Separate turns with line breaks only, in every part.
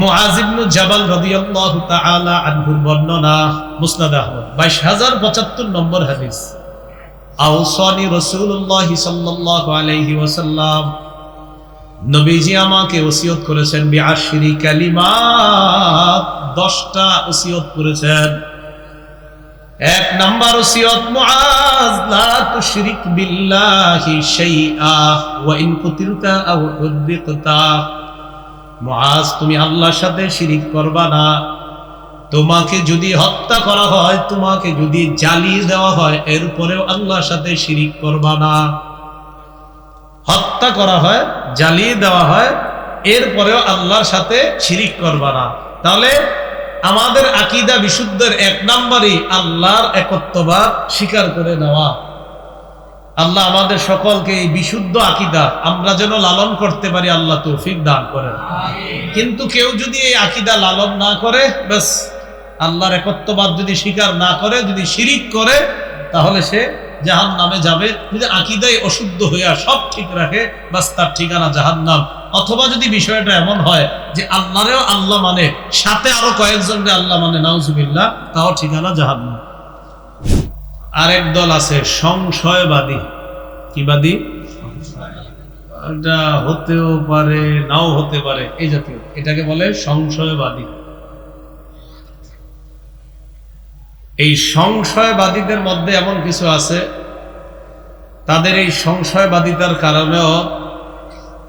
মুআজ ইবনু জাবাল রাদিয়াল্লাহু তাআলা আনহুর বর্ণনা মুসনাদ আহমদ। 22075 নম্বর হাদিস। আওসানি রাসূলুল্লাহ সাল্লাল্লাহু আলাইহি ওয়াসাল্লাম নবীজি আমাকে ওসিয়ত করেছেন বিআশরি কালিমাত 10টা ওসিয়ত করেছেন। এক নাম্বার ওসিয়ত, মুআজ, লা তুশরিক বিল্লাহি শাইআ, ওয়া ইন কুতিলতা আও মুআজ, তুমি আল্লাহর সাথে শিরিক করবা না। তোমাকে যদি হত্যা করা হয়, তোমাকে যদি জ্বালিয়ে দেওয়া হয় এরপরেও আল্লাহর সাথে শিরিক করবা না। হত্যা করা হয়, জ্বালিয়ে দেওয়া হয় এরপরেও আল্লাহর সাথে শিরিক করবা না। তাহলে আমাদের আকিদা বিশুদ্ধের এক নম্বরই আল্লাহর একত্ববাদ স্বীকার করে নেওয়া। আল্লাহ আমাদের সকলকে এই বিশুদ্ধ আকিদা আমরা যেন লালন করতে পারি, আল্লাহ তৌফিক দান করেন। কিন্তু কেউ যদি এই আকিদা লালন না করে, ব্যাস, আল্লাহর একত্ববাদ যদি স্বীকার না করে, যদি শিরিক করে, তাহলে সে জাহান নামে যাবে। যদি আকিদাই অশুদ্ধ হইয়া সব ঠিক রাখে বাস তার ঠিকানা জাহান নাম অথবা যদি বিষয়টা এমন হয় যে আল্লাহরেও আল্লাহ মানে সাথে আরও কয়েকজনকে আল্লাহ মানে নাউজুবিল্লাহ, তাও ঠিকানা জাহান নাম আরেক দল আছে সংশয়বাদী। কিবাদী এটা হতেও পারে, নাও হতে পারে, এই জাতীয়। এটাকে বলে সংশয়বাদী। এই সংশয়বাদীদের মধ্যে এমন কিছু আছে, তাদের এই সংশয়বাদিতার কারণেও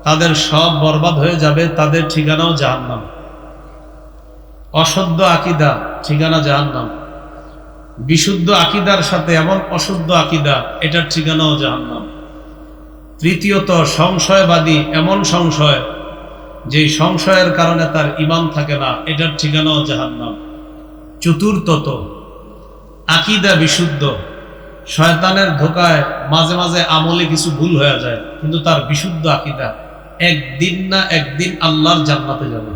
তাদের সব বরবাদ হয়ে যাবে, তাদের ঠিকানাও জাহান্নাম। অসদ্য আকিদা, ঠিকানা জাহান্নাম। বিশুদ্ধ আকিদার সাথে এমন অশুদ্ধ আকিদা, এটার ঠিকানাও জাহান্নাম। তৃতীয়ত, সংশয়বাদী এমন সংশয় যে সংশয়ের কারণে তার ইমান থাকে না, এটার ঠিকানাও জাহান্নাম। চতুর্থত, আকিদা বিশুদ্ধ, শয়তানের ধোকায় মাঝে মাঝে আমলে কিছু ভুল হয়ে যায়, কিন্তু তার বিশুদ্ধ আকিদা, একদিন না একদিন আল্লাহর জান্নাতে যাবে।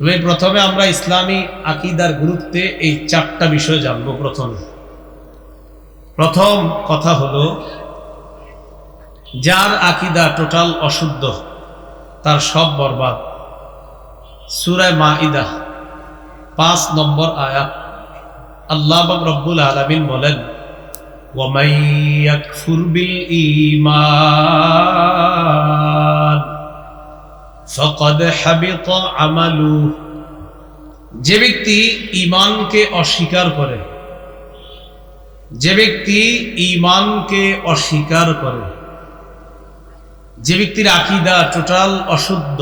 তবে প্রথমে আমরা ইসলামী আকিদার গুরুত্বে এই চারটা বিষয় জানবো প্রথমে প্রথম কথা হলো যার আকিদা টোটাল অশুদ্ধ তার সব বরবাদ সুরায় মাইদা পাঁচ নম্বর আয়াত আল্লাহ রব্বুল আলমিন বলেন ومن يكفر بالإيمان আমালু। যে ব্যক্তি ইমানকে অস্বীকার করে, যে ব্যক্তি ইমানকে অস্বীকার করে, যে ব্যক্তির আকিদা টোটাল অশুদ্ধ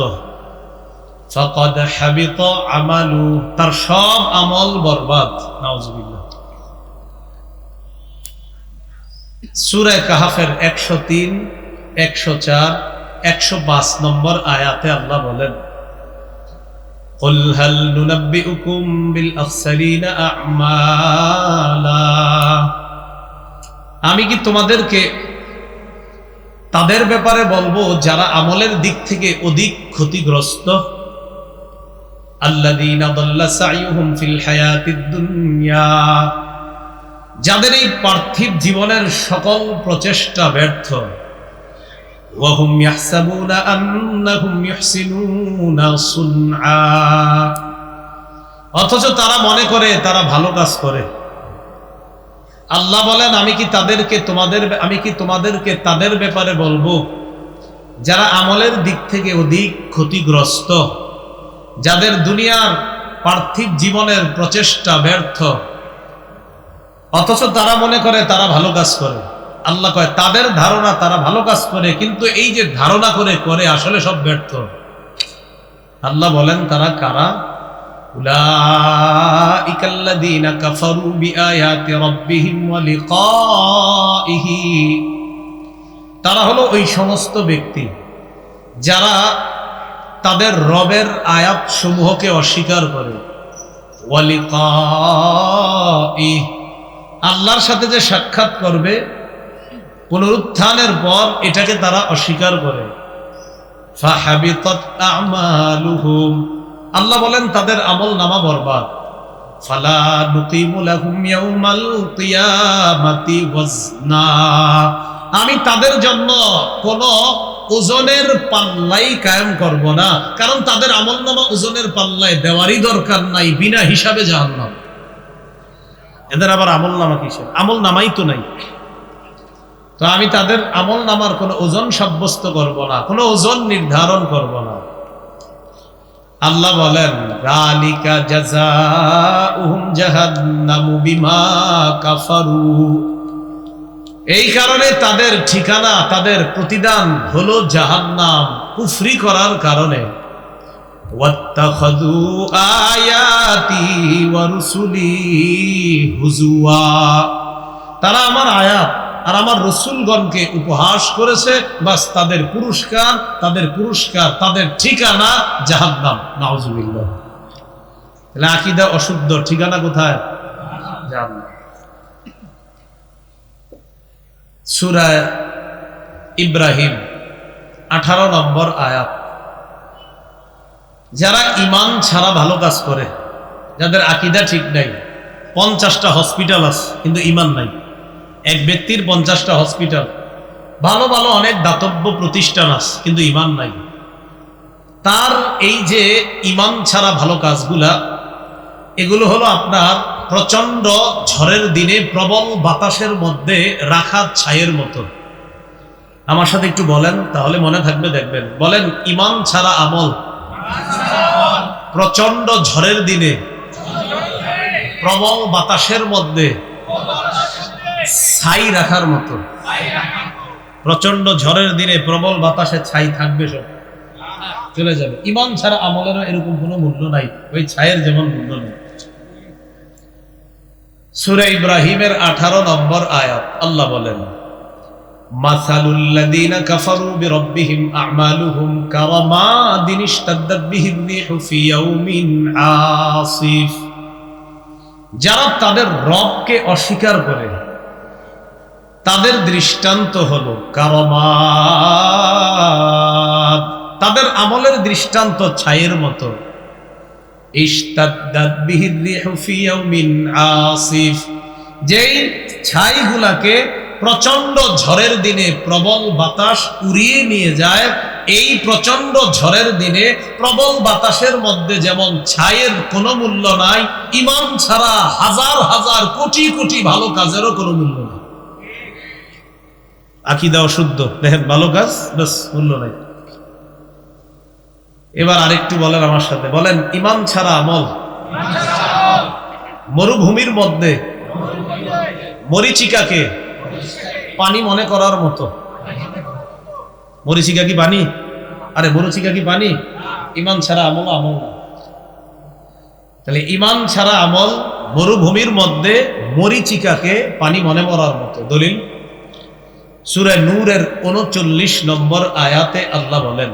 সকদ হাবিত আমালু, তার সব আমল বরবাদ। নাউজুবিল্লাহ। সুরায় কাহাফের একশো তিন, একশো চার একশো পাঁচ নম্বর আয়াতে আল্লাহ বলেন قل هل ننبئكم بالأخسرين أعمالا আমি কি তোমাদেরকে তাদের ব্যাপারে বলবো যারা আমলের দিক থেকে অধিক ক্ষতিগ্রস্ত আল্লাযীনা দাল্লা সাইয়ুহুম ফিল হায়াতিদ দুনিয়া যাদের এই পার্থিব জীবনের সকল প্রচেষ্টা ব্যর্থ وهم يحسبون أنهم يحسنون صنعا অথচ তারা মনে করে তারা ভালো কাজ করে আল্লাহ বলেন আমি কি তাদেরকে তোমাদের আমি কি তোমাদেরকে তাদের ব্যাপারে বলবো যারা আমলের দিক থেকে অধিক ক্ষতিগ্রস্ত যাদের দুনিয়ার পার্থিব জীবনের প্রচেষ্টা ব্যর্থ অথচ তারা মনে করে তারা ভালো কাজ করে আল্লাহ কয়, তাদের ধারণা তারা ভালো কাজ করে, কিন্তু এই যে ধারণা করে করে আসলে সব ব্যর্থ। আল্লাহ বলেন, তারা কারা? তারা হলো ওই সমস্ত ব্যক্তি যারা তাদের রবের আয়াত সমূহকে অস্বীকার করে। আল্লাহর সাথে যে সাক্ষাৎ করবে পুনরুত্থানের পর এটাকে তারা অস্বীকার করে। আল্লাহ বলেন, তাদের আমল নামা বরবাদ। আমি তাদের জন্য কোন ওজনের পাল্লাই কায়েম করব না, কারণ তাদের আমল নামা ওজনের পাল্লায় দেওয়ারই দরকার নাই, বিনা হিসাবে জাহান্নাম। এদের আবার আমল নামা কিসের? আমল নামাই তো নাই। তো আমি তাদের আমল নামার কোনো ওজন সাব্যস্ত করব না, কোনো ওজন নির্ধারণ করব না। আল্লাহ বলেন, রালিকা জাহান্নামু বিমা কাফারু। এই কারণে তাদের ঠিকানা, তাদের প্রতিদান হলো জাহান্নাম, কুফরি করার কারণে। আয়াতি হুজুয়া তারা আমার আয়াত আর আমার রসুলগণকে উপহাস করেছে, বাস তাদের পুরস্কার তাদের পুরস্কার, তাদের ঠিকানা জাহান্নাম। নাউজুবিল্লাহ। তাহলে আকিদা অশুদ্ধ, ঠিকানা কোথায়? ইব্রাহিম, আঠারো নম্বর আয়াত। যারা ইমান ছাড়া ভালো কাজ করে, যাদের আকিদা ঠিক নাই, পঞ্চাশটা হসপিটাল আছে, কিন্তু ইমান নাই। এক ব্যক্তির পঞ্চাশটা হসপিটাল। ভালো ভালো অনেক দাতব্য প্রতিষ্ঠান আছে, কিন্তু ইমান নাই। তার এই যে ইমান ছাড়া ভালো কাজগুলা, এগুলো হলো আপনার প্রচণ্ড ঝড়ের দিনে প্রবল বাতাসের মধ্যে রাখা ছায়ের মতো। আমার সাথে একটু বলেন, তাহলে মনে থাকবে, দেখবেন। বলেন, ইমান ছাড়া আমল। প্রচণ্ড ঝড়ের দিনে, প্রবল বাতাসের মধ্যে ছাই রাখার মতো। প্রচণ্ড ঝড়ের দিনে প্রবল বাতাসে ছাই থাকবে সব। চলে যাবে। ইমান ছাড়া আমলেরও এরকম কোনো মূল্য নাই। ওই ছায়ের যেমন মূল্য নেই। সুরে ইব্রাহিমের আঠারো নম্বর আয়াত, আল্লাহ বলেন মাসালুল্লাদিনা কাফারু বিরব্বিহিম আমালুহুম কারামাদিন ইশতাদ্দাত রিহু ফি ইয়াউমিন আসিফ। যারা তাদের রবকে অস্বীকার করে তাদের দৃষ্টান্ত হলো কারমাত। তাদের আমলের দৃষ্টান্ত ছায়ের মতো। আসিফ। যেই ছাইগুলাকে প্রচণ্ড ঝড়ের দিনে প্রবল বাতাস উড়িয়ে নিয়ে যায়, এই প্রচণ্ড ঝড়ের দিনে প্রবল বাতাসের মধ্যে যেমন ছায়ের কোনো মূল্য নাই ইমান ছাড়া হাজার হাজার কোটি কোটি ভালো কাজেরও কোনো মূল্য নেই। আকিদা অশুদ্ধ। দেখেন, ভালো কাজ বাস মূল্য নাই। এবার আরেকটু বলেন আমার সাথে। বলেন ইমান ছাড়া আমল? মরুভূমির মধ্যে মরিচিকাকে পানি মনে করার মতো। মরিচিকা কি পানি? আরে, মরিচিকা কি পানি? ইমান ছাড়া আমল আমল তাহলে ইমান ছাড়া আমল মরুভূমির মধ্যে মরিচিকাকে পানি মনে করার মতো। দলিল? সুরে নূরের উনচল্লিশ নম্বর আয়াতে আল্লাহ বলেন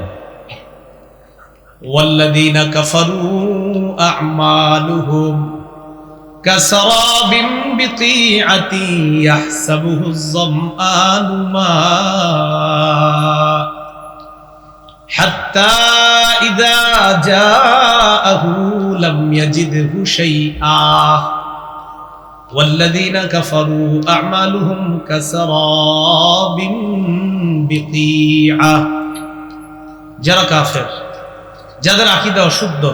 والذين كفروا أعمالهم كسراب بقيعة يحسبه الظمآن ماء حتى إذا جاءه لم يجده شيئا والذين كفروا أعمالهم كسراب بقيعة যারা কাফের যাদের আকিদা অশুদ্ধ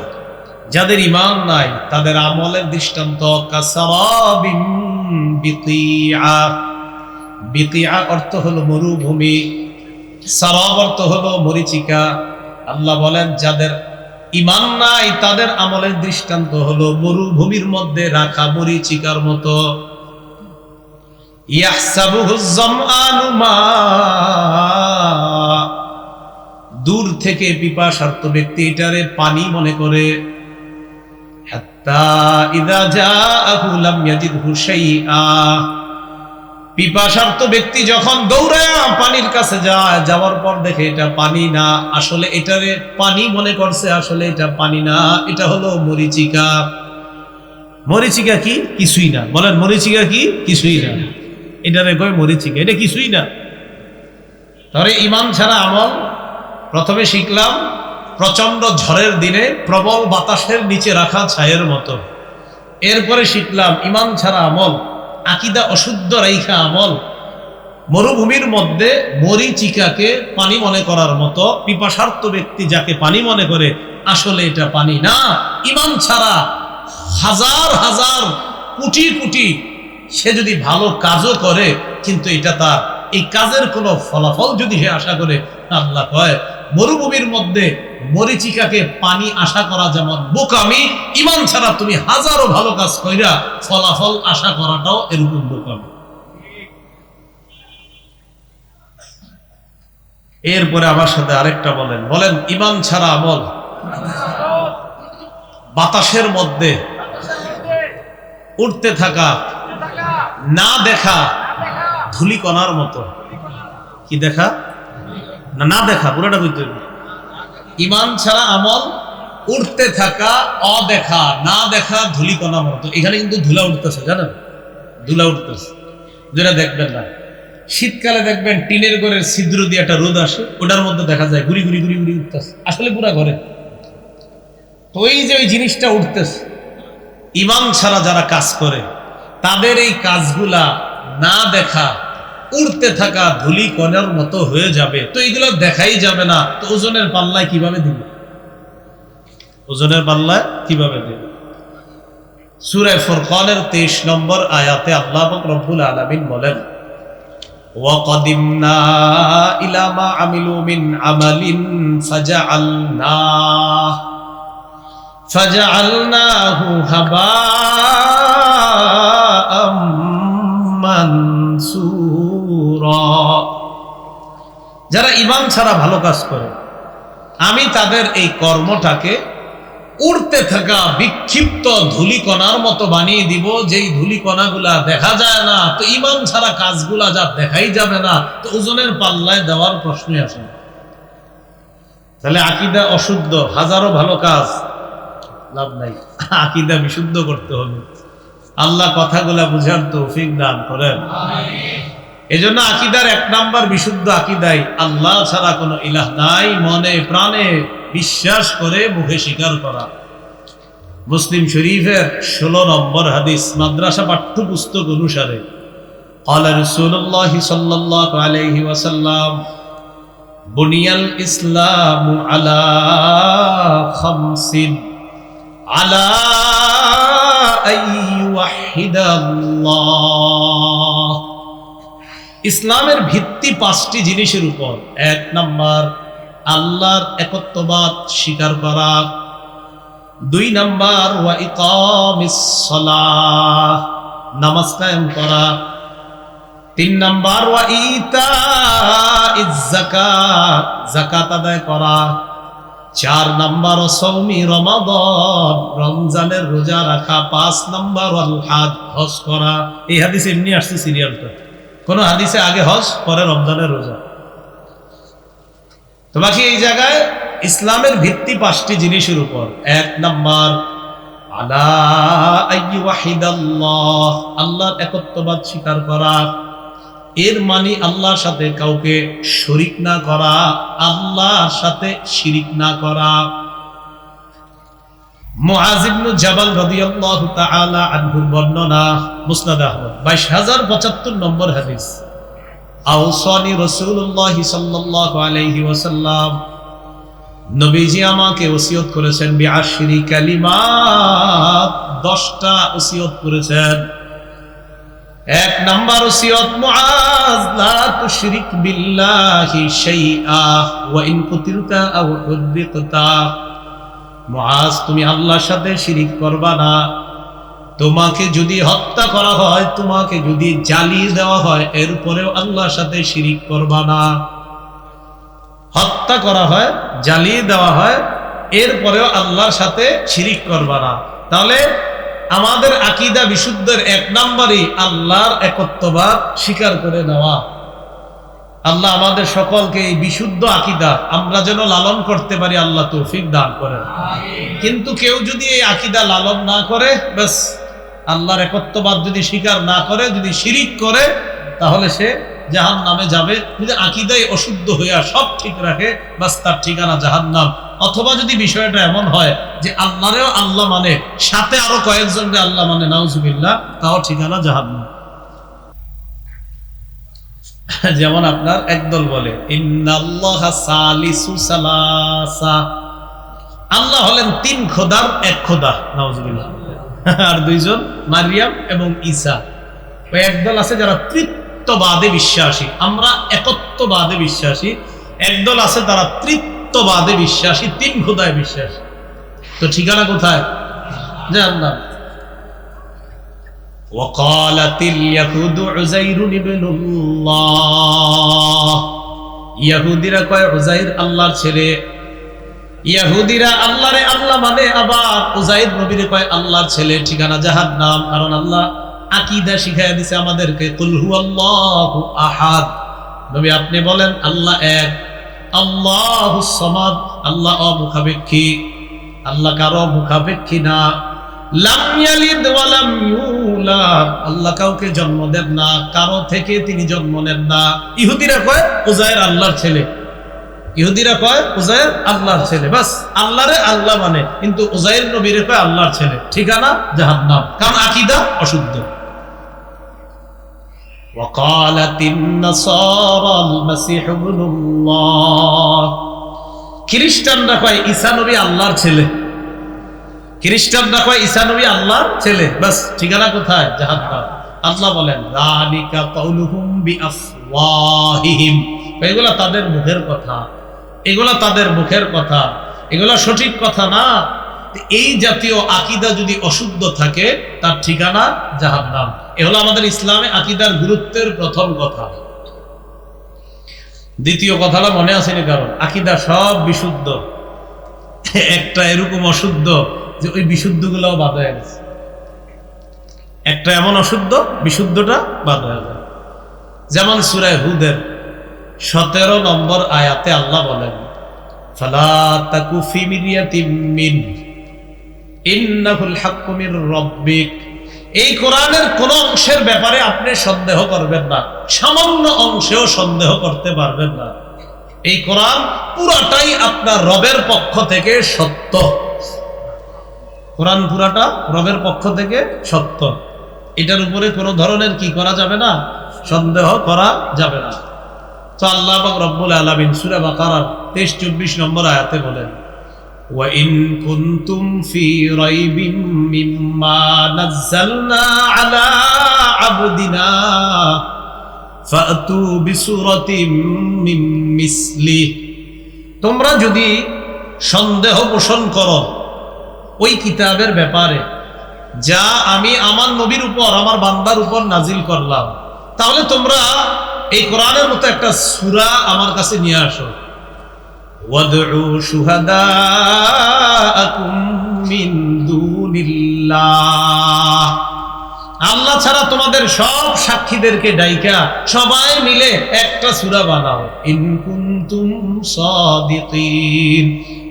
যাদের ইমান নাই তাদের আমলের দৃষ্টান্ত কাসারাবিন বিতিয়া বিতিয়া অর্থ হলো মরুভূমি সারাব অর্থ হলো মরিচিকা আল্লাহ বলেন যাদের ইমান নাই, তাদের আমলের দৃষ্টান্ত হলো মরুভূমির মধ্যে রাখা মরিচিকার মতো। দূর থেকে পিপাসার্থ ব্যক্তি এটারে পানি মনে করে। হাত্তা ইদা জাআহু লাম ইয়াজিদহু শাইআ। পিপাসার্থ ব্যক্তি যখন দৌড়ায় পানির কাছে যায়, যাওয়ার পর দেখে এটা পানি না। আসলে এটারে পানি মনে করছে, আসলে এটা পানি না। এটা হলো মরিচিকা। মরিচিকা কি? কিছুই না। বলেন, মরিচিকা কি? কিছুই না। এটারে কয় মরিচিকা? এটা কিছুই না। ধরে ইমান ছাড়া আমল প্রথমে শিখলাম প্রচণ্ড ঝড়ের দিনে প্রবল বাতাসের নিচে রাখা ছায়ের মতো। এরপরে শিখলাম, ইমান ছাড়া আমল আকিদা অশুদ্ধ রাইখা আমল। মরুভূমির মধ্যে মরিচিকাকে পানি মনে করার মতো, পিপাসার্থ ব্যক্তি যাকে পানি মনে করে, আসলে এটা পানি না। ইমান ছাড়া হাজার হাজার কোটি কোটি সে যদি ভালো কাজও করে, কিন্তু এটা তার এই কাজের কোনো ফলাফল যদি সে আশা করে, আল্লাহ কয়, মরুভূমির মধ্যে মরিচিকাকে পানি আশা করা যেমন বোকামি, ইমান ছাড়া তুমি হাজারো ভালো কাজ কইরা ফলাফল আশা করাটাও এরকম বোকামি। এরপরে আমার সাথে আরেকটা বলেন। বলেন, ইমান ছাড়া আমল বাতাসের মধ্যে উঠতে থাকা, না দেখা ধুলিকণার মতো। কি দেখা? না না দেখা, পুরোটা বুঝতে। ইমান ছাড়া আমল উঠতে থাকা, অদেখা, না দেখা ধুলিকণার মতো এখানে কিন্তু ধুলা উঠতেছে, জানেন? ধুলা উঠতেছে। যেটা দেখবেন না। শীতকালে দেখবেন টিনের ঘরের ছিদ্র দিয়ে একটা রোদ আসে, ওটার মধ্যে দেখা যায় ঘুরি ঘুরি ঘুরি ঘুরি উঠতেছে। আসলে পুরা ঘরে। তো ওই যে ওই জিনিসটা উঠতেছে, ইমান ছাড়া যারা কাজ করে, তাদের এই কাজগুলা না দেখা উড়তে থাকা ধুলি কণার মতো হয়ে যাবে তো এগুলো দেখাই যাবে না তো ওজনের পাল্লায় কিভাবে দিবে ওজনের পাল্লায় কিভাবে দিবে সুরায় ফুরকানের তেইশ নম্বর আয়াতে আল্লাহ পাক রব্বুল আলামিন বলেন وقدمنا إلى ما عملوا من عمل فجعلناه فجعلناه هباء منثورا যারা ইমান ছাড়া ভালো কাজ করে, আমি তাদের এই কর্মটাকে উড়তে থাকা বিক্ষিপ্ত ধুলিকণার মতো বানিয়ে দিব, যেই ধুলিকণাগুলা দেখা যায় না, তো ইমান ছাড়া কাজগুলা যা দেখাই যাবে না, তো ওজনের পাল্লায় দেওয়ার প্রশ্নই আসে। তাহলে আকিদা অশুদ্ধ, হাজারো ভালো কাজ, লাভ নাই। আকিদা বিশুদ্ধ করতে হবে। আল্লাহ কথাগুলা বুঝার তৌফিক দান করেন। এজন্য আকিদার এক নাম্বার বিশুদ্ধ আকিদাই আল্লাহ ছাড়া কোনো ইলাহ নাই মনে প্রাণে বিশ্বাস করে মুখে স্বীকার করা মুসলিম শরীফের ষোলো নম্বর হাদিস মাদ্রাসা পাঠ্যপুস্তক অনুসারে قال رسول الله صلى الله عليه وسلم بني الإسلام على خمس على أن يوحد الله ইসলামের ভিত্তি পাঁচটি জিনিসের উপর। এক নাম্বার, আল্লাহর একত্ববাদ স্বীকার করা। দুই নাম্বার, ওয়া নামাজ কায়েম করা। তিন নাম্বার, ওয়া ইতাইজ যাকাত যাকাত আদায় করা। চার নাম্বার সৌমি রমাদন, রমজানের রোজা রাখা। পাঁচ নাম্বার আল হাজ, হজ করা। এই হাদিসে এমনি আসছে সিরিয়ালটা কোন হাদিসে আগে হজ, পরে রমজানের রোজা। তো বাকি এই জায়গায় ইসলামের ভিত্তি পাঁচটি জিনিসের উপর। এক নাম্বার, আলা আইয়ু আল্লাহর একত্ববাদ স্বীকার করা। এর মানে আল্লাহর সাথে কাউকে শরিক না করা, আল্লাহর সাথে শিরিক না করা। জাবাল রাদিয়াল্লাহু বর্ণনা, মুসনাদ আহমদ 22075 নম্বর হাদিস। আওসানি রাসূলুল্লাহ সাল্লাল্লাহু আলাইহি ওয়াসাল্লাম নবীজি আমাকে ওসিয়ত করেছেন বিআশরি কালিমাত 10টা ওসিয়ত করেছেন। এক নাম্বার ওসিয়ত, মুআজ, লা তুশরিক বিল্লাহি শাইআ, ওয়া ইন মুআজ, তুমি আল্লাহর সাথে শিরিক করবা না। তোমাকে যদি হত্যা করা হয়, তোমাকে যদি জ্বালিয়ে দেওয়া হয় এরপরেও আল্লাহর সাথে শিরিক করবা না। হত্যা করা হয়, জ্বালিয়ে দেওয়া হয় এরপরেও আল্লাহর সাথে শিরিক করবা না। তাহলে আমাদের আকিদা বিশুদ্ধের এক নাম্বারই আল্লাহর একত্ববাদ স্বীকার করে নেওয়া। আল্লাহ আমাদের সকলকে এই বিশুদ্ধ আকিদা আমরা যেন লালন করতে পারি, আল্লাহ তৌফিক দান করেন। কিন্তু কেউ যদি এই আকিদা লালন না করে, ব্যাস, আল্লাহর একত্ববাদ যদি স্বীকার না করে, যদি শিরিক করে, তাহলে সে জাহান নামে যাবে। যদি আকিদাই অশুদ্ধ হইয়া সব ঠিক রাখে বাস তার ঠিকানা জাহান নাম অথবা যদি বিষয়টা এমন হয় যে আল্লাহরেও আল্লাহ মানে সাথে আরও কয়েকজনকে আল্লাহ মানে নাউজুবিল্লাহ, তাও ঠিকানা জাহান নাম যেমন আপনার একদল বলে আল্লাহ হলেন তিন খোদার এক খোদা, নাউজুবিল্লাহ। আর দুইজন মারিয়াম এবং ঈসা। ওই একদল আছে যারা তৃত্ববাদে বিশ্বাসী। আমরা একত্ববাদে বিশ্বাসী। একদল আছে তারা তৃত্ববাদে বিশ্বাসী, তিন খোদায় বিশ্বাসী। তো ঠিকানা কোথায়? জানলাম وقالت اليهود عزير ابن الله ইহুদিরা কয় উজাইর আল্লাহর ছেলে ইহুদিরা আল্লাহরে আল্লাহ মানে আবার উজাইর নবীরে কয় আল্লাহর ছেলে ঠিকানা জাহান্নাম কারণ আল্লাহ আকীদা শিখাইয়া দিছে আমাদেরকে কুল হুয়াল্লাহু আহাদ নবী আপনি বলেন আল্লাহ এক আল্লাহুস সামাদ আল্লাহ অমুখাপেক্ষী আল্লাহ কারো মুখাপেক্ষী না লাম ইয়ালিদ ওয়া লাম ইউলাদ আল্লাহ কাউকে জন্ম দেন না কারো থেকে তিনি জন্ম নেন না ইহুদিরা কয় উজাইর আল্লাহর ছেলে ইহুদিরা কয় উজাইর আল্লাহর ছেলে বাস আল্লাহরে আল্লাহ মানে কিন্তু উজাইর নবীরে কয় আল্লাহর ছেলে ঠিকানা জাহান্নাম কারণ আকীদা অশুদ্ধ وقالت النصارى المسيح ابن الله খ্রিস্টানরা কয় ঈসা নবী আল্লাহর ছেলে খ্রিস্টানরা কয়, ঈসা নবী আল্লাহর ছেলে। বাস, ঠিকানা কোথায়? জাহান্নাম। আল্লাহ বলেন রালিকা কাউলুহুম বিআফওয়াহিহিম। এগুলা তাদের মুখের কথা। এগুলা তাদের মুখের কথা। এগুলা সঠিক কথা না। এই জাতীয় আকিদা যদি অশুদ্ধ থাকে, তার ঠিকানা জাহান্নাম। এ হলো আমাদের ইসলামে আকিদার গুরুত্বের প্রথম কথা। দ্বিতীয় কথাটা মনে আসেনি কারণ? আকিদা সব বিশুদ্ধ। একটা এরকম অশুদ্ধ যে ওই বিশুদ্ধ গুলাও বাদ হয়ে গেছে। একটা এমন অশুদ্ধ, বিশুদ্ধটা বাদ হয়ে যায়। যেমন সুরায় হুদের সতেরো নম্বর আয়াতে আল্লাহ বলেন এই কোরআনের কোন অংশের ব্যাপারে আপনি সন্দেহ করবেন না। সামান্য অংশেও সন্দেহ করতে পারবেন না। এই কোরআন পুরাটাই আপনার রবের পক্ষ থেকে সত্য। কোরআন পুরাটা রবের পক্ষ থেকে সত্য। এটার উপরে কোনো ধরনের কি করা যাবে না? সন্দেহ করা যাবে না। তো আল্লাহ পাক রব্বুল সুরা বা বাকারার 23 24 নম্বর আয়াতে বলেন وَإِن ইন فِي ফি مِّمَّا نَزَّلْنَا عَلَىٰ আলা আবদিনা بِسُورَةٍ مِّن مِّثْلِهِ তোমরা যদি সন্দেহ পোষণ করো ওই কিতাবের ব্যাপারে, যা আমি আমার নবীর উপর, আমার বান্দার উপর নাজিল করলাম। তাহলে তোমরা এই কোরআনের মতো একটা সুরা আমার কাছে নিয়ে আসো। আল্লাহ ছাড়া তোমাদের সব সাক্ষীদেরকে ডাইকা সবাই মিলে একটা সুরা বানাও। ইনকুন্তুম সাদিকিন।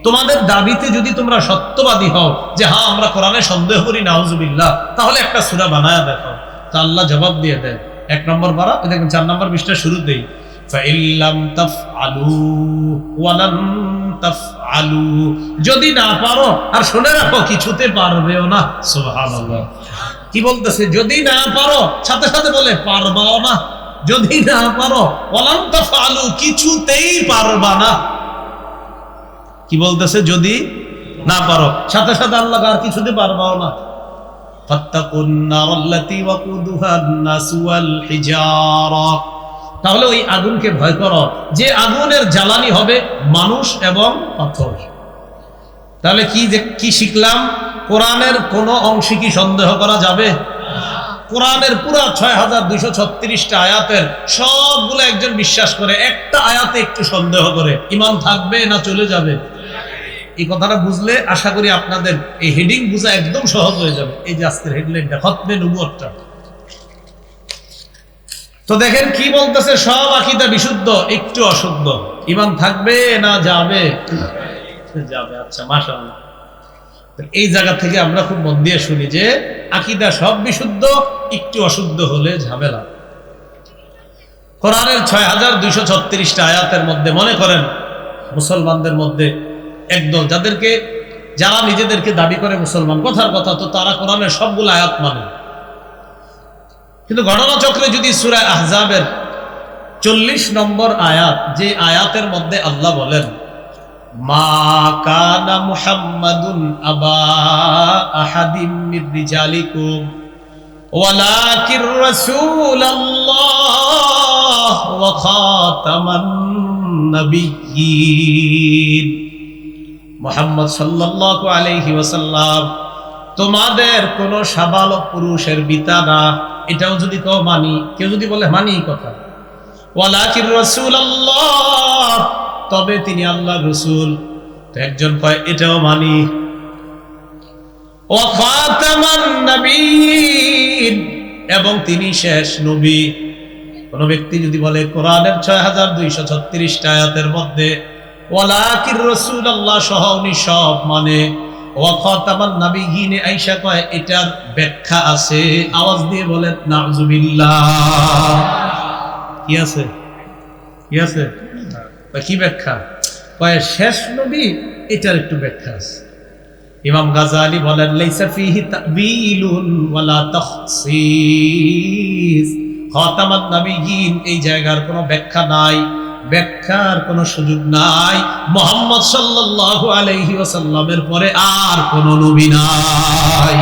তোমাদের দাবিতে যদি তোমরা সত্যবাদী হও, যে হ্যাঁ আমরা কোরআনে সন্দেহ করি, নাউজুবিল্লাহ, তাহলে একটা সূরা বানায়া দেখো তা আল্লাহ জবাব দিয়ে দেন। এক নম্বর পারা দেখুন, চার নম্বর পৃষ্ঠা শুরুতেই যদি না পারো, আর শুনে রাখো, কিছুতে পারবেও না। কি বলতেছে? যদি না পারো, সাথে সাথে বলে, পারবাও না। যদি না পারো ওয়ালান তাফআলু, কিছুতেই পারবা না। কি বলতেছে? যদি না পারো, সাথে সাথে আল্লাহ আর কিছুতে পারবাও না। তাহলে ওই আগুনকে ভয় করো। যে আগুনের জ্বালানি হবে মানুষ এবং পাথর। তাহলে কি যে, কি শিখলাম? কোরআনের কোন অংশে কি সন্দেহ করা যাবে? কোরআনের পুরা ছয় হাজার দুইশো ছত্রিশটা আয়াতের সবগুলো একজন বিশ্বাস করে, একটা আয়াতে একটু সন্দেহ করে। ইমান থাকবে না চলে যাবে? এই কথাটা বুঝলে আশা করি আপনাদের এই হেডিং বুঝা একদম সহজ হয়ে যাবে। এই যে আজকের হেডলাইনটা খতমে নবুয়টা তো দেখেন কি বলতেছে, সব আকিদা বিশুদ্ধ, একটু অশুদ্ধ। ইমান থাকবে না যাবে? যাবে আচ্ছা মাশাআল্লাহ। এই জায়গা থেকে আমরা খুব মন দিয়ে শুনি যে, আকিদা সব বিশুদ্ধ, একটু অশুদ্ধ হলে ঝামেলা। কোরআনের ছয় হাজার দুইশো ছত্রিশটা আয়াতের মধ্যে মনে করেন, মুসলমানদের মধ্যে একদল। যাদেরকে, যারা নিজেদেরকে দাবি করে মুসলমান, কথার কথা তো তারা কোরআনের সবগুলো আয়াত মানে। কিন্তু ঘটনাচক্রে যদি সুরায় আহজাবের চল্লিশ নম্বর আয়াত, যে আয়াতের মধ্যে আল্লাহ বলেন, মা কানা আবা আহাদিম মুহাম্মদ সাল্লাল্লাহু আলাইহি ওয়াসাল্লাম, তোমাদের কোন সাবালক পুরুষের বিতা না। এটাও যদি কেউ মানি, কেউ যদি বলে মানি কথা। তবে তিনি আল্লাহর রাসূল। তো একজন কয়, এটাও মানি। এবং তিনি শেষ নবী। কোন ব্যক্তি যদি বলে, কোরআনের ছয় হাজার দুইশো ছত্রিশটা আয়াতের মধ্যে ওয়ালাকির রসুল আল্লাহ সহ উনি সব মানে। কয় ব্যাখ্যা আছে। আওয়াজ দিয়ে বলেন কি আছে? কি আছে? কি ব্যাখ্যা? শেষ এটার একটু ব্যাখ্যা আছে। ইমাম গাজালি বলেন, লাইসা ফিহি এই জায়গার কোনো ব্যাখ্যা নাই। ব্যাখ্যার কোনো সুযোগ নাই। মোহাম্মদ সাল্লাল্লাহু আলাইহি ওয়াসাল্লামের পরে আর কোনো নবী নাই।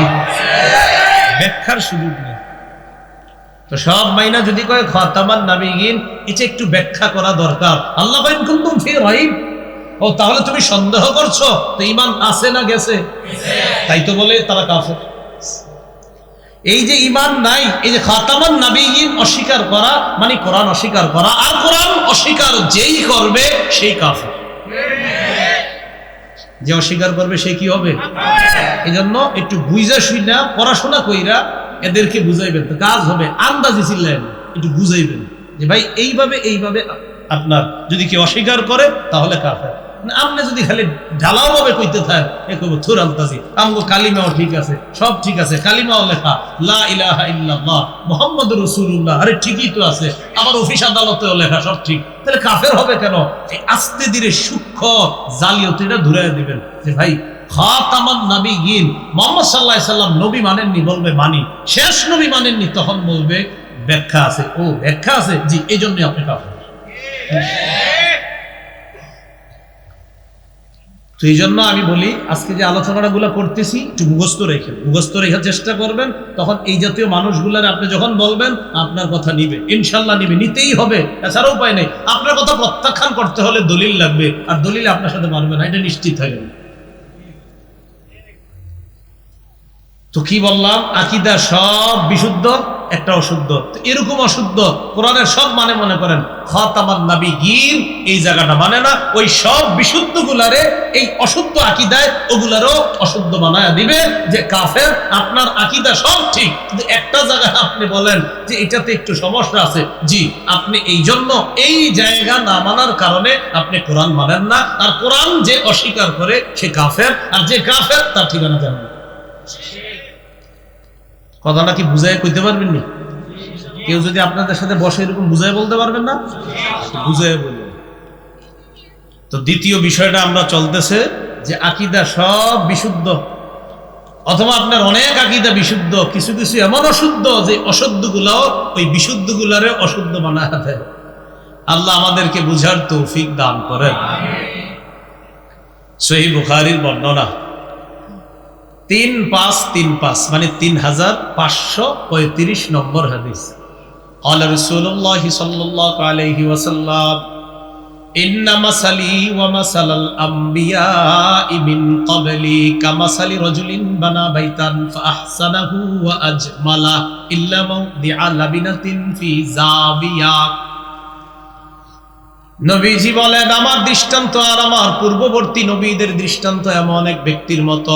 ব্যাখ্যার সুযোগ নেই। তো সব মাইনা যদি কয় খাতামান নাবিয়িন, এটা একটু ব্যাখ্যা করা দরকার। আল্লাহ বাইন কুনতুম ফি রাইব? ও, তাহলে তুমি সন্দেহ করছ? তো ইমান আছে না গেছে? তাই তো বলে তারা কাফের। এই যে ইমান নাই, এই যে খাতামান নাবিয়িন অস্বীকার করা মানে কোরআন অস্বীকার করা, আর কোরআন অস্বীকার যেই করবে সেই কাফের। যে অস্বীকার করবে সে কি হবে? এই জন্য একটু বুঝা শুইনা, পড়াশোনা কইরা এদেরকে বুঝাইবেন, তো কাজ হবে, আন্দাজি চিল্লাইবেন, একটু বুঝাইবেন যে ভাই এইভাবে এইভাবে আপনার যদি কেউ অস্বীকার করে, তাহলে কাফের। আপনি যদি খালি ঢালাও ভাবে কইতে থাকেন এ কইব, থুর আলতাজি আমগো কালিমাও ঠিক আছে, সব ঠিক আছে, কালিমাও লেখা, লা ইলাহা ইল্লাল্লাহ মুহাম্মাদুর রাসূলুল্লাহ আরে ঠিকই তো আছে আমার অফিস আদালতেও লেখা, সব ঠিক। তাহলে কাফের হবে কেন? এই আস্তে ধীরে সূক্ষ্ম জালিয়াতিটা ধরে দিবেন, যে ভাই, খাতামান নাবিয়িন মুহাম্মদ সাল্লাল্লাহু আলাইহি সাল্লাম নবী মানেননি বলবে, মানি শেষ নবী মানেননি, তখন বলবে, ব্যাখ্যা আছে ও, ব্যাখ্যা আছে, জি, এই জন্যই আপনি কাফের। তো এই জন্য আমি বলি, আজকে যে আলোচনাটা গুলো করতেছি, একটু মুখস্থ রেখে, মুখস্থ রেখার চেষ্টা করবেন, তখন এই জাতীয় মানুষগুলার আপনি যখন বলবেন, আপনার কথা নিবে, ইনশাল্লাহ নিবে, নিতেই হবে এছাড়া উপায় নেই। আপনার কথা প্রত্যাখ্যান করতে হলে দলিল লাগবে, আর দলিল আপনার সাথে মানবে না, এটা নিশ্চিত থাকবে তো কি বললাম? আকিদা সব বিশুদ্ধ একটা অশুদ্ধ এরকম অশুদ্ধ কোরআনের সব মানে মনে করেন, খতামান নাবি গিন এই জায়গাটা মানে না, ওই সব বিশুদ্ধ গুলারে এই অশুদ্ধ আকিদায় ওগুলারও অশুদ্ধ বানায় দিবে যে কাফের, আপনার আকিদা সব ঠিক কিন্তু একটা জায়গায় আপনি বলেন যে এটাতে একটু সমস্যা আছে, জি, আপনি এই জন্য এই জায়গা না মানার কারণে আপনি কোরআন মানেন না, আর কোরআন যে অস্বীকার করে সে কাফের, আর যে কাফের তার ঠিকানা জানেন। কথাটা কি বুঝাই কইতে পারবেন নি? কেউ যদি আপনাদের সাথে বসে এরকম বুঝাই বলতে পারবেন না? বুঝাই বলবেন তো দ্বিতীয় বিষয়টা আমরা চলতেছে যে আকিদা সব বিশুদ্ধ। অথবা আপনার অনেক আকিদা বিশুদ্ধ, কিছু কিছু এমন অশুদ্ধ যে অশুদ্ধ গুলাও ওই বিশুদ্ধ গুলারে অশুদ্ধ বানায় দেয়। আল্লাহ আমাদেরকে বুঝার তৌফিক দান করেন। সহি বুখারির বর্ণনা। তিন পাঁচ তিন পাঁচ মানে তিন হাজার পাঁচশো পঁয়ত্রিশ নম্বর হাদিস قال رسول الله صلى الله عليه وسلم إن مثلي ومثل الأنبياء من قبلي كمثل رجل بنى بيتا فأحسنه وأجمله إلا موضع لبنة في زاوية নবীজি বলেন আমার দৃষ্টান্ত আর আমার পূর্ববর্তী নবীদের দৃষ্টান্ত এমন এক ব্যক্তির মতো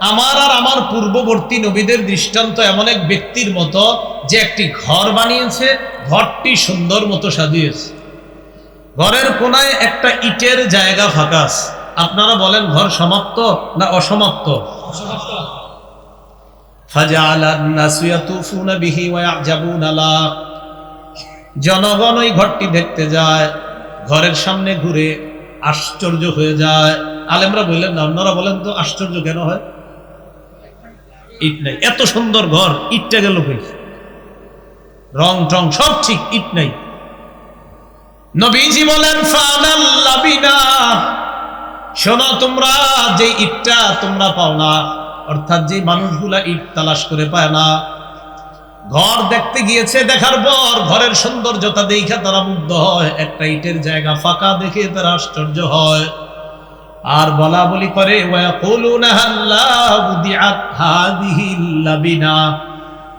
আমার আর আমার পূর্ববর্তী নবীদের দৃষ্টান্ত এমন এক ব্যক্তির মতো যে একটি ঘর বানিয়েছে, ঘরটি সুন্দর মতো সাজিয়েছে। ঘরের কোনায় একটা ইটের জায়গা ফাঁকাস আপনারা বলেন, ঘর সমাপ্ত না অসমাপ্ত? জনগণ ওই ঘরটি দেখতে যায়, ঘরের সামনে ঘুরে আশ্চর্য হয়ে যায়। আলেমরা বললেন, না অন্যরা বলেন তো আশ্চর্য কেন হয়? ইট নাই। এত সুন্দর ঘর, ইটটা গেল কই? রং টং সব ঠিক, ইট নাই। নবীজি বলেন শোনো তোমরা, যে ইটটা তোমরা পাও না, অর্থাৎ যে মানুষগুলা ইট তালাশ করে পায় না, ঘর দেখতে গিয়েছে, দেখার পর ঘরের সৌন্দর্যতা দেখে তারা মুগ্ধ হয়। একটা ইটের জায়গা ফাঁকা দেখে তারা আশ্চর্য হয়। আর বলা বলি করে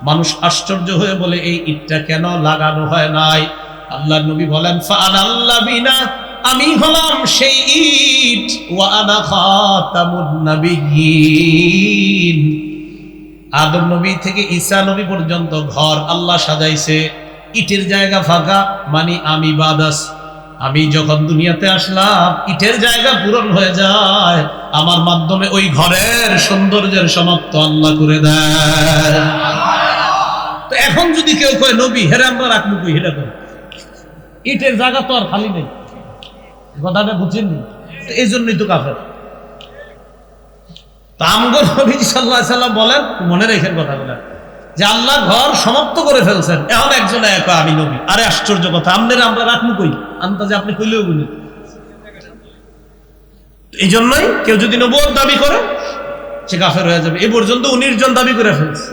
মানুষ আশ্চর্য হয়ে বলে, এই ইটটা কেন লাগানো হয় নাই? আল্লাহ নবী বলেন আমি হলাম সেই ইট আদম নবী থেকে ঈসা নবী পর্যন্ত ঘর আল্লাহ সাজাইছে, ইটের জায়গা ফাঁকা মানে আমি বাদাস। আমি যখন দুনিয়াতে আসলাম, ইটের জায়গা পূরণ হয়ে যায়। আমার মাধ্যমে ওই ঘরের সৌন্দর্যের সমাপ্ত আল্লাহ করে দেয়। তো এখন যদি কেউ কয়, নবী, হেরে আমরা রাখব কই? হেরা কই ইটের জায়গা তো আর খালি নেই। কথাটা বুঝেননি? এই জন্যই তো কাফের। তা আমগর নবীজি সাল্লাহ সাল্লাম বলেন, মনে রেখেন কথাগুলো। যে ঘর সমাপ্ত করে ফেলছেন। এখন একজন এক আমি নবী। আরে আশ্চর্য কথা আমাদের আমরা রাখব কই? আন্তাজে আপনি কইলেও বলি এই জন্যই কেউ যদি নবুয়ত দাবি করে, সে কাফের হয়ে যাবে। এ পর্যন্ত উনিশ জন দাবি করে ফেলছে।